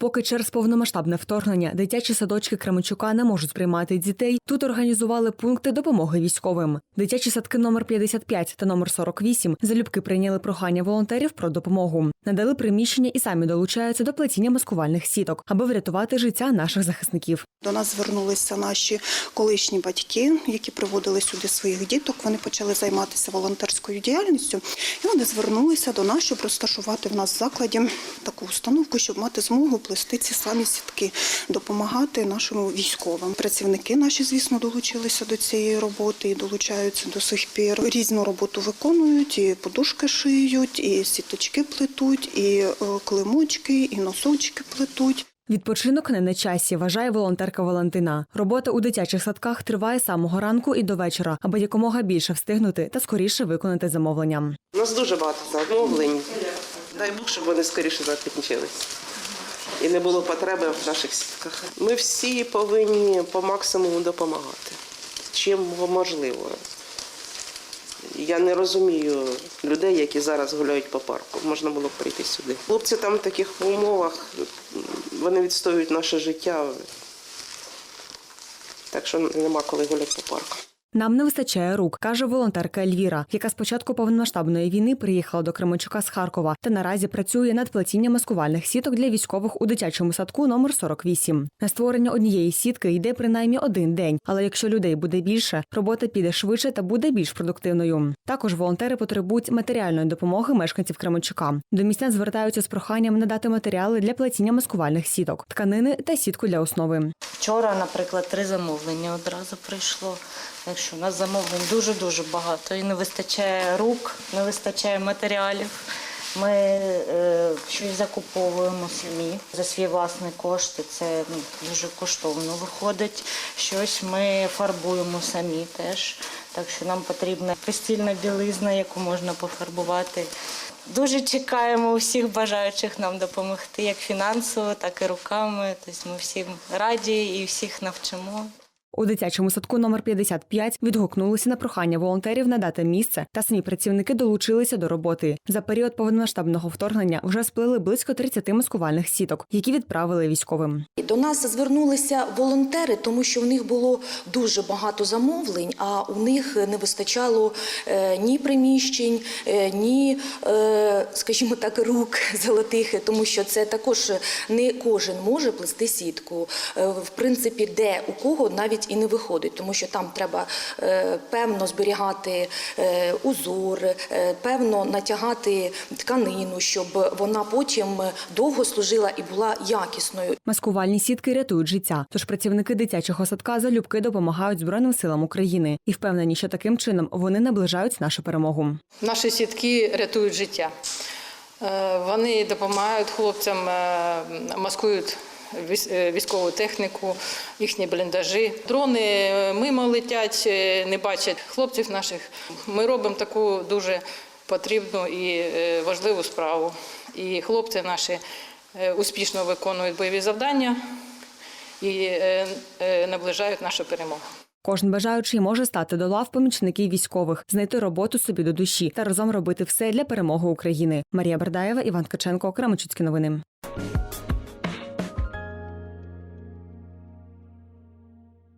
Поки через повномасштабне вторгнення дитячі садочки Кременчука не можуть приймати дітей, тут організували пункти допомоги військовим. Дитячі садки номер 55 та номер 48 залюбки прийняли прохання волонтерів про допомогу. Надали приміщення і самі долучаються до плетіння маскувальних сіток, аби врятувати життя наших захисників. До нас звернулися наші колишні батьки, які приводили сюди своїх діток. Вони почали займатися волонтерською діяльністю, і вони звернулися до нас, щоб розташувати в нас в закладі таку установку, щоб мати змогу плести ці самі сітки, допомагати нашим військовим. Працівники наші, звісно, долучилися до цієї роботи і долучаються до сих пір. Різну роботу виконують, і подушки шиють, і сіточки плетуть, і е, климочки, і носочки плетуть. Відпочинок не на часі, вважає волонтерка Валентина. Робота у дитячих садках триває з самого ранку і до вечора, аби якомога більше встигнути та скоріше виконати замовлення. У нас дуже багато замовлень. Дай Бог, щоб вони скоріше закінчились. І не було потреби в наших сітках. Ми всі повинні по максимуму допомагати. Чим можливо. Я не розумію людей, які зараз гуляють по парку. Можна було б прийти сюди. Хлопці там в таких умовах, вони відстоюють наше життя. Так що нема коли гуляти по парку. Нам не вистачає рук, каже волонтерка Ельвіра, яка з початку повномасштабної війни приїхала до Кременчука з Харкова та наразі працює над плетінням маскувальних сіток для військових у дитячому садку номер 48. На створення однієї сітки йде принаймні один день, але якщо людей буде більше, робота піде швидше та буде більш продуктивною. Також волонтери потребують матеріальної допомоги мешканців Кременчука. До містян звертаються з проханням надати матеріали для плетіння маскувальних сіток, тканини та сітку для основи. Вчора, наприклад, три замовлення одразу прийшло. Що у нас замовлень дуже-дуже багато. І не вистачає рук, не вистачає матеріалів. Ми е, щось закуповуємо самі за свій власний кошти. Це ну, дуже коштовно виходить. Щось ми фарбуємо самі теж. Так що нам потрібна постільна білизна, яку можна пофарбувати. Дуже чекаємо усіх бажаючих нам допомогти, як фінансово, так і руками. Тобто ми всім раді і всіх навчимо. У дитячому садку номер 55 відгукнулися на прохання волонтерів надати місце, та самі працівники долучилися до роботи. За період повномасштабного вторгнення вже сплели близько 30 маскувальних сіток, які відправили військовим. До нас звернулися волонтери, тому що в них було дуже багато замовлень, а у них не вистачало е, ні приміщень, е, ні, е, скажімо так, рук золотих, тому що це також не кожен може плести сітку. В принципі, де у кого навіть і не виходить, тому що там треба е, певно зберігати е, узор, е, певно натягати тканину, щоб вона потім довго служила і була якісною. Маскувальні сітки рятують життя. Тож працівники дитячого садка залюбки допомагають Збройним силам України і впевнені, що таким чином вони наближають нашу перемогу. Наші сітки рятують життя. Вони допомагають хлопцям, маскують військову техніку, їхні бліндажі. Дрони е, мимо летять, е, не бачать хлопців наших. Ми робимо таку дуже потрібну і е, важливу справу. І хлопці наші е, успішно виконують бойові завдання і е, е, наближають нашу перемогу. Кожен бажаючий може стати до лав помічників військових, знайти роботу собі до душі та разом робити все для перемоги України. Марія Бердаєва, Іван Ткаченко, Кременчуцькі новини.